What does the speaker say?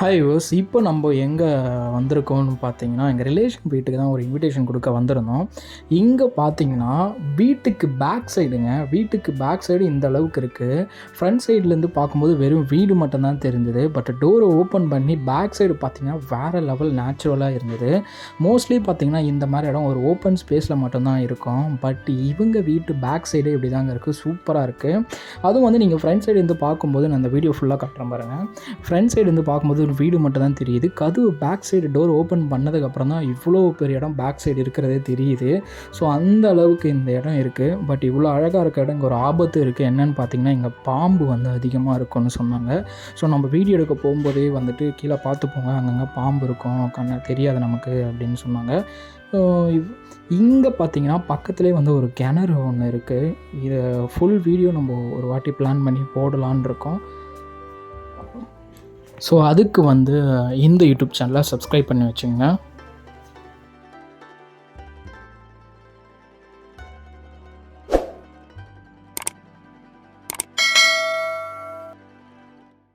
Hi யோஸ் இப்போ நம்ம எங்கே வந்திருக்கோம்னு பார்த்தீங்கன்னா எங்கள் ரிலேஷன் வீட்டுக்கு தான் ஒரு இன்விடேஷன் கொடுக்க வந்திருந்தோம். இங்கே பார்த்தீங்கன்னா வீட்டுக்கு பேக் சைடுங்க வீட்டுக்கு பேக் சைடு இந்த அளவுக்கு இருக்குது ஃப்ரண்ட் சைட்லேருந்து பார்க்கும்போது வெறும் வீடு மட்டும்தான் தெரிஞ்சது. பட் டோரை ஓப்பன் பண்ணி பேக் சைடு பார்த்தீங்கன்னா வேறு லெவல் நேச்சுரலாக இருந்தது. மோஸ்ட்லி பார்த்தீங்கன்னா இந்த மாதிரி இடம் ஒரு ஓப்பன் ஸ்பேஸில் மட்டும்தான் இருக்கும். பட் இவங்க வீட்டு பேக் சைடே இப்படி தாங்க இருக்குது சூப்பராக இருக்குது அதுவும் வந்து நீங்கள் ஃப்ரண்ட் சைடு இருந்து பார்க்கும்போது நான் அந்த வீடியோ ஃபுல்லாக காட்டுறேன் பாருங்கள் ஃப்ரண்ட் சைடு இருந்து பார்க்கும்போது ஒரு வீடு மட்டும் தான் தெரியுது. கதவு பேக் சைடு டோர் ஓப்பன் பண்ணதுக்கப்புறம் தான் இவ்வளோ பெரிய இடம் பேக் சைடு இருக்கிறதே தெரியுது. ஸோ அந்த அளவுக்கு இந்த இடம் இருக்குது பட் இவ்வளோ அழகாக இருக்க இடம் இங்கே ஒரு ஆபத்து இருக்குது என்னன்னு பார்த்தீங்கன்னா இங்கே பாம்பு வந்து அதிகமாக இருக்கும்னு சொன்னாங்க. ஸோ நம்ம வீடியோ எடுக்க போகும்போதே வந்துட்டு கீழே பார்த்து போங்க. அங்கங்கே பாம்பு இருக்கும். கண்ண தெரியாது நமக்கு அப்படின்னு சொன்னாங்க. இங்கே பார்த்தீங்கன்னா பக்கத்துலேயே வந்து ஒரு கிணறு ஒன்று இருக்குது இதை ஃபுல் வீடியோ நம்ம ஒரு வாட்டி பிளான் பண்ணி போடலான்னு இருக்கோம். ஸோ அதுக்கு வந்து இந்த யூடியூப் சேனலை சப்ஸ்கிரைப் பண்ணி வச்சுங்க.